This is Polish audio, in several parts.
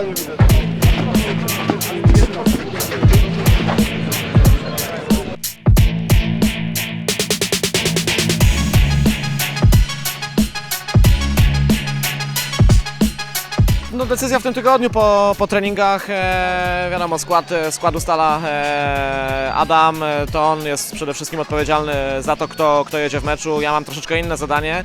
No decyzja w tym tygodniu po, po treningach, e, wiadomo skład, e, skład ustala e, Adam, e, to on jest przede wszystkim odpowiedzialny za to kto, kto jedzie w meczu, ja mam troszeczkę inne zadanie.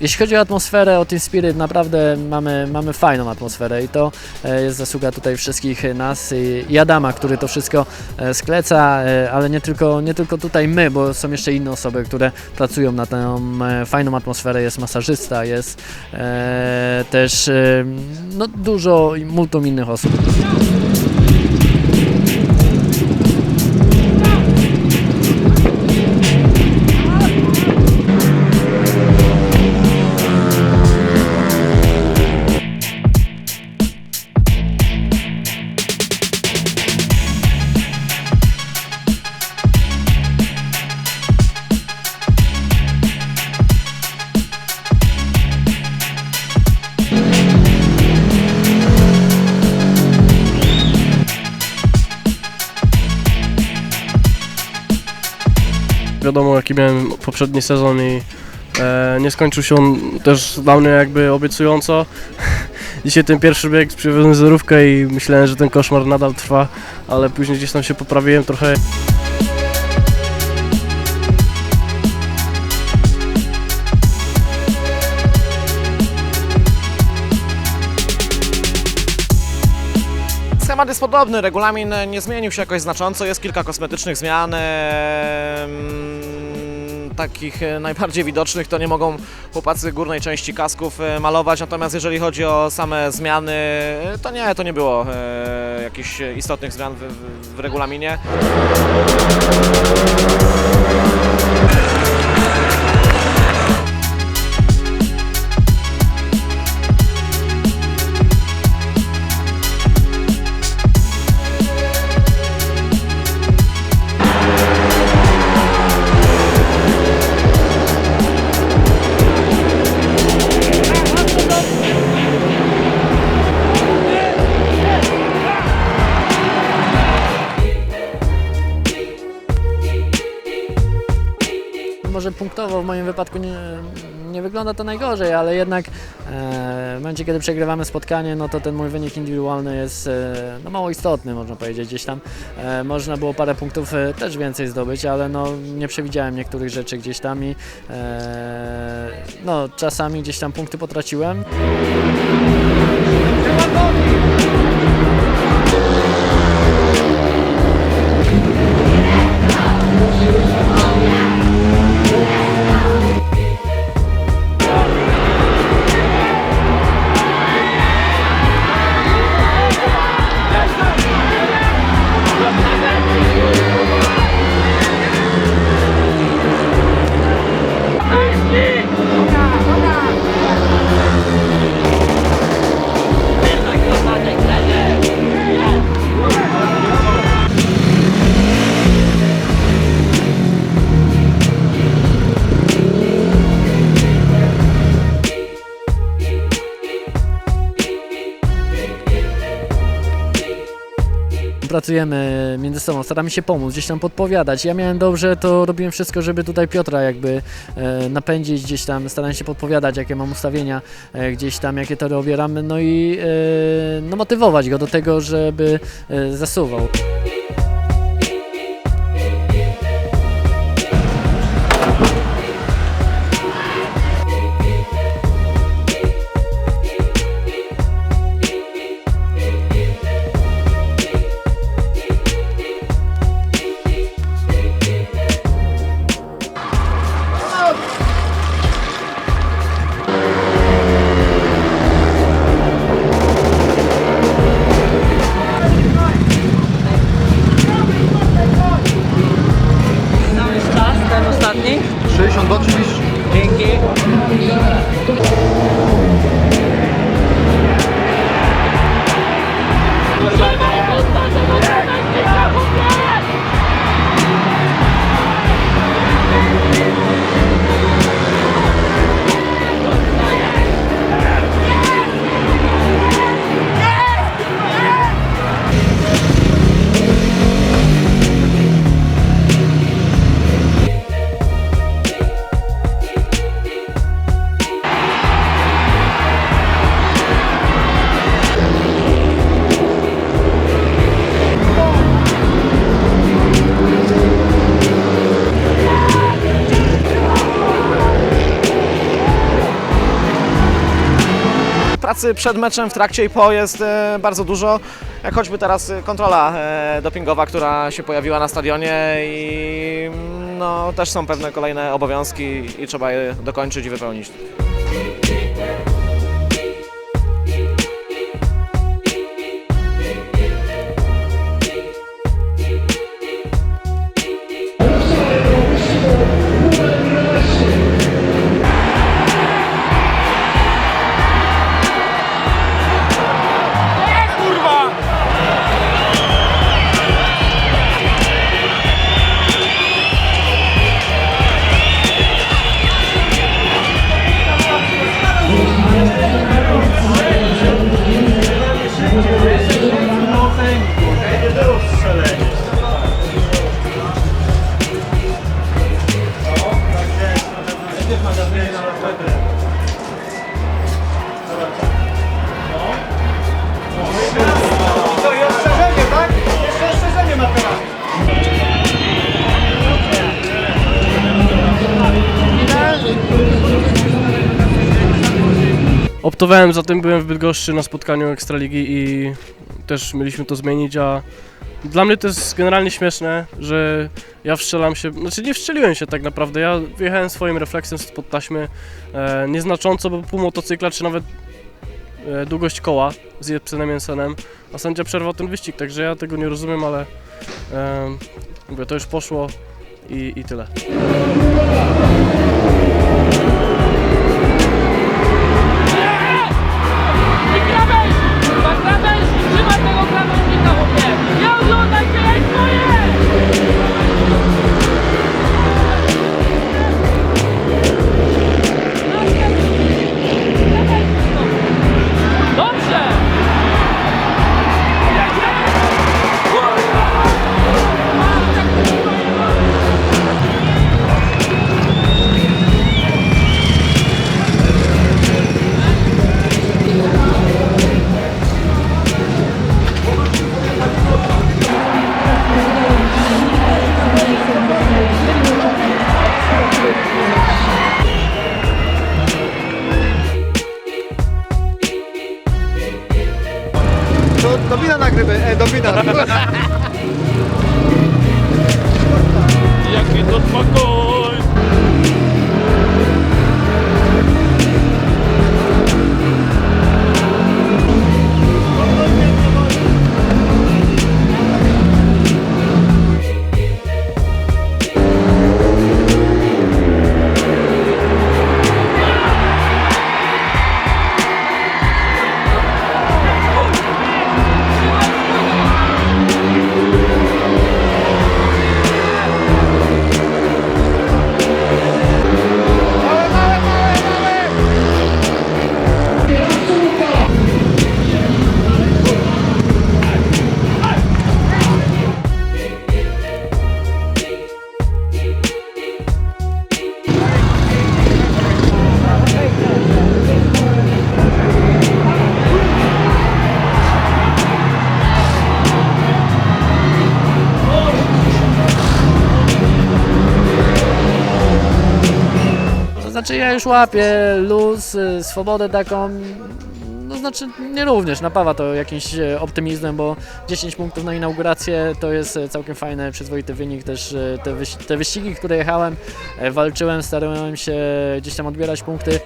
Jeśli chodzi o atmosferę, o Team Spirit, naprawdę mamy, mamy fajną atmosferę i to e, jest zasługa tutaj wszystkich nas i, i Adama, który to wszystko e, skleca, e, ale nie tylko, nie tylko tutaj my, bo są jeszcze inne osoby, które pracują na tę fajną atmosferę. Jest masażysta, jest e, też e, no, dużo multum innych osób. Wiadomo jaki miałem poprzedni sezon i e, nie skończył się on też dla mnie jakby obiecująco. Dzisiaj ten pierwszy bieg przywiozłem zerówkę i myślałem, że ten koszmar nadal trwa, ale później gdzieś tam się poprawiłem trochę. Schemat jest podobny, regulamin nie zmienił się jakoś znacząco, jest kilka kosmetycznych zmian. Takich e, najbardziej widocznych to nie mogą chłopacy górnej części kasków e, malować, natomiast jeżeli chodzi o same zmiany, to nie, to nie było e, jakichś istotnych zmian w, w, w regulaminie. Może punktowo w moim wypadku nie, nie wygląda to najgorzej, ale jednak e, w momencie, kiedy przegrywamy spotkanie, no to ten mój wynik indywidualny jest e, no mało istotny, można powiedzieć. Gdzieś tam e, można było parę punktów e, też więcej zdobyć, ale no nie przewidziałem niektórych rzeczy gdzieś tam i e, no czasami gdzieś tam punkty potraciłem. Pracujemy między sobą, staramy się pomóc, gdzieś tam podpowiadać. Ja miałem dobrze, to robiłem wszystko, żeby tutaj Piotra jakby e, napędzić, gdzieś tam starałem się podpowiadać, jakie mam ustawienia, e, gdzieś tam jakie tory obieramy, no i e, no, motywować go do tego, żeby e, zasuwał. Pracy przed meczem, w trakcie i po jest e, bardzo dużo, jak choćby teraz e, kontrola e, dopingowa, która się pojawiła na stadionie i mm, no, też są pewne kolejne obowiązki i trzeba je dokończyć i wypełnić. Optowałem za tym, byłem w Bydgoszczy na spotkaniu Ekstraligi i też mieliśmy to zmienić, a dla mnie to jest generalnie śmieszne, że ja wstrzelam się, znaczy nie wstrzeliłem się tak naprawdę, ja wyjechałem swoim refleksem spod taśmy e, nieznacząco, bo pół motocykla, czy nawet e, długość koła z Jepsenem Jensenem, a sędzia przerwał ten wyścig, także ja tego nie rozumiem, ale e, mówię, to już poszło i, i tyle. Znaczy ja już łapię luz, y, swobodę taką, no znaczy nie również, napawa to jakimś e, optymizmem, bo 10 punktów na inaugurację to jest e, całkiem fajny, przyzwoity wynik, też e, te, te wyścigi, które jechałem, walczyłem, starałem się gdzieś tam odbierać punkty.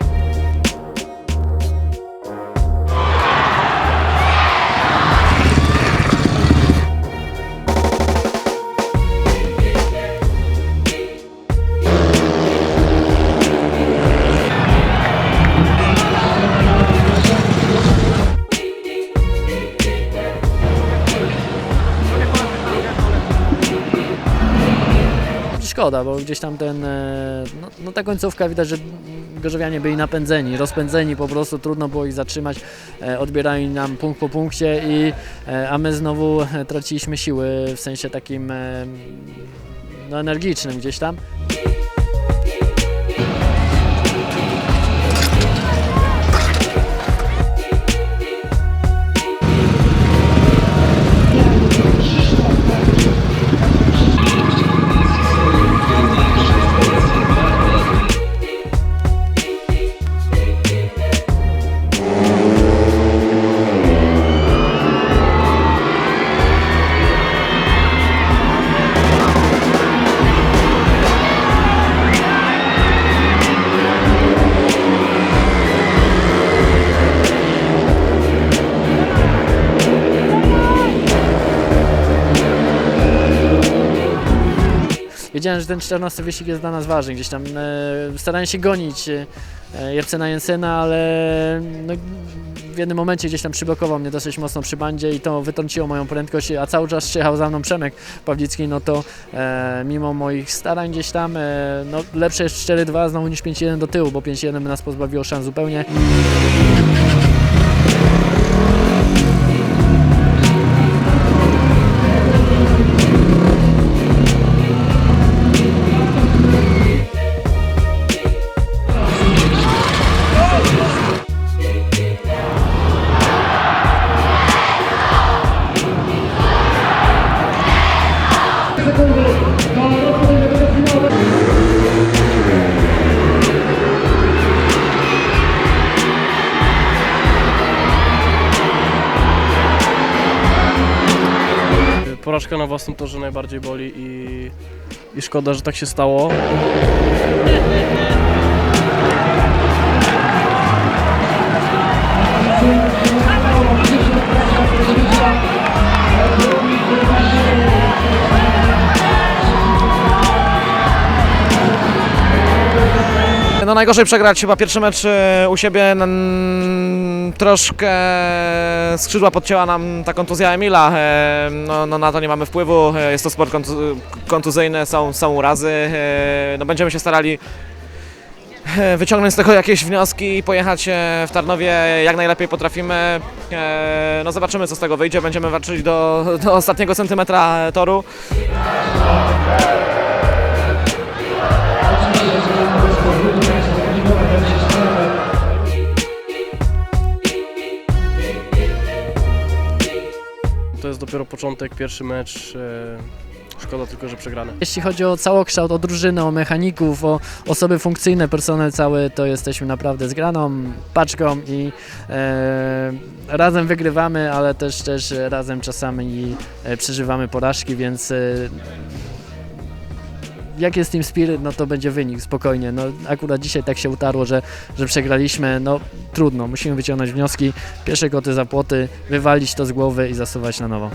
Szkoda, bo gdzieś tam ten, e, no, no ta końcówka widać, że Gorzowianie byli napędzeni, rozpędzeni po prostu, trudno było ich zatrzymać, e, odbierali nam punkt po punkcie, i, e, a my znowu traciliśmy siły w sensie takim no, energicznym gdzieś tam. Wiedziałem, że ten 14 wyścig jest dla nas ważny. Gdzieś tam e, starałem się gonić e, Jepsena Jensena, ale no, w jednym momencie gdzieś tam przyblokował mnie dosyć mocno przy bandzie i to wytrąciło moją prędkość, a cały czas przyjechał za mną Przemek Pawlicki, no to e, mimo moich starań gdzieś tam, e, no lepsze jest 4-2 znowu niż 5-1 do tyłu, bo 5-1 by nas pozbawiło szans zupełnie. Na własnym torze najbardziej boli i, i szkoda, że tak się stało. No najgorzej przegrać chyba pierwszy mecz e, u siebie. Troszkę skrzydła podcięła nam ta kontuzja Emila. e, No, no na to nie mamy wpływu. e, Jest to sport kontu- kontuzyjny, są, są urazy. e, No będziemy się starali wyciągnąć z tego jakieś wnioski i pojechać w Tarnowie jak najlepiej potrafimy. No zobaczymy co z tego wyjdzie. Będziemy walczyć do, do ostatniego centymetra toru. To jest dopiero początek, pierwszy mecz. E, szkoda tylko, że przegrany. Jeśli chodzi o całokształt, o drużynę, o mechaników, o osoby funkcyjne, personel cały, to jesteśmy naprawdę zgraną paczką i e, razem wygrywamy, ale też, też razem czasami e, przeżywamy porażki, więc e, jak jest Team Spirit, no to będzie wynik, spokojnie. No, akurat dzisiaj tak się utarło, że, że przegraliśmy, no trudno, musimy wyciągnąć wnioski, pierwsze koty za płoty, wywalić to z głowy i zasuwać na nowo.